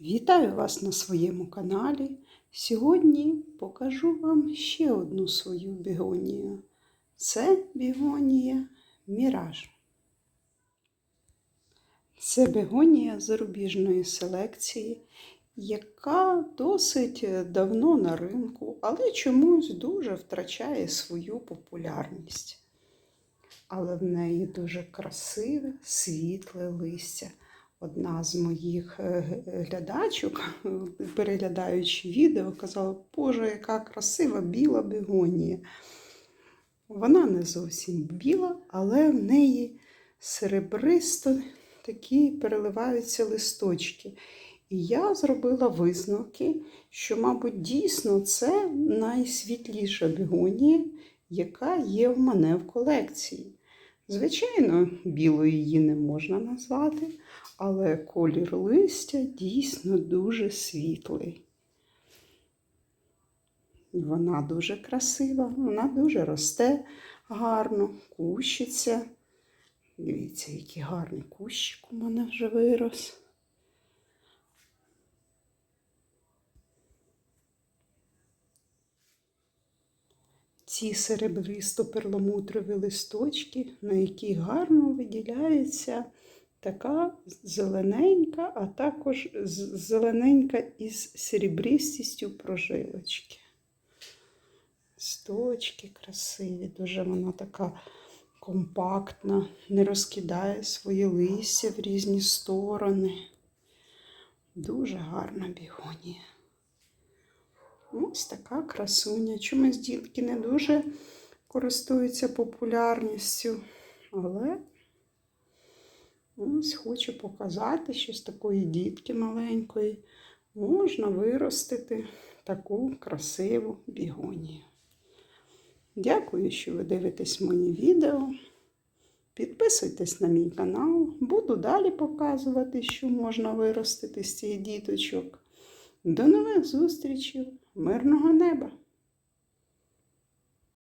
Вітаю вас на своєму каналі. Сьогодні покажу вам ще одну свою бігонію. Це бігонія Міраж. Це бігонія зарубіжної селекції, яка досить давно на ринку, але чомусь дуже втрачає свою популярність. Але в неї дуже красиве, світле листя одна з моїх е, глядачок, переглядаючи відео, казала, Боже, яка красива біла бігонія. Вона не зовсім біла, але в неї серебристо такі переливаються листочки. І я зробила висновки, що, мабуть, дійсно це найсвітліша бігонія, яка є в мене в колекції. Звичайно, білою її не можна назвати, але колір листя дійсно дуже світлий. Вона дуже красива, вона дуже росте гарно, кущиться. Дивіться, який гарний кущик у мене вже вирос. Ці серебристо-перламутрові листочки, на які гарно виділяється така зелененька, а також зелененька із серебристістю прожилочки. Листочки красиві, дуже вона така компактна, не розкидає свої листя в різні сторони. Дуже гарна бігонія. Ось така красуня. Чомусь дітки не дуже користуються популярністю, але ось хочу показати, що з такої дітки маленької можна виростити таку красиву бігонію. Дякую, що ви дивитесь мої відео. Підписуйтесь на мій канал, буду далі показувати, що можна виростити з цих діточок. До нових зустрічей! Мирного неба!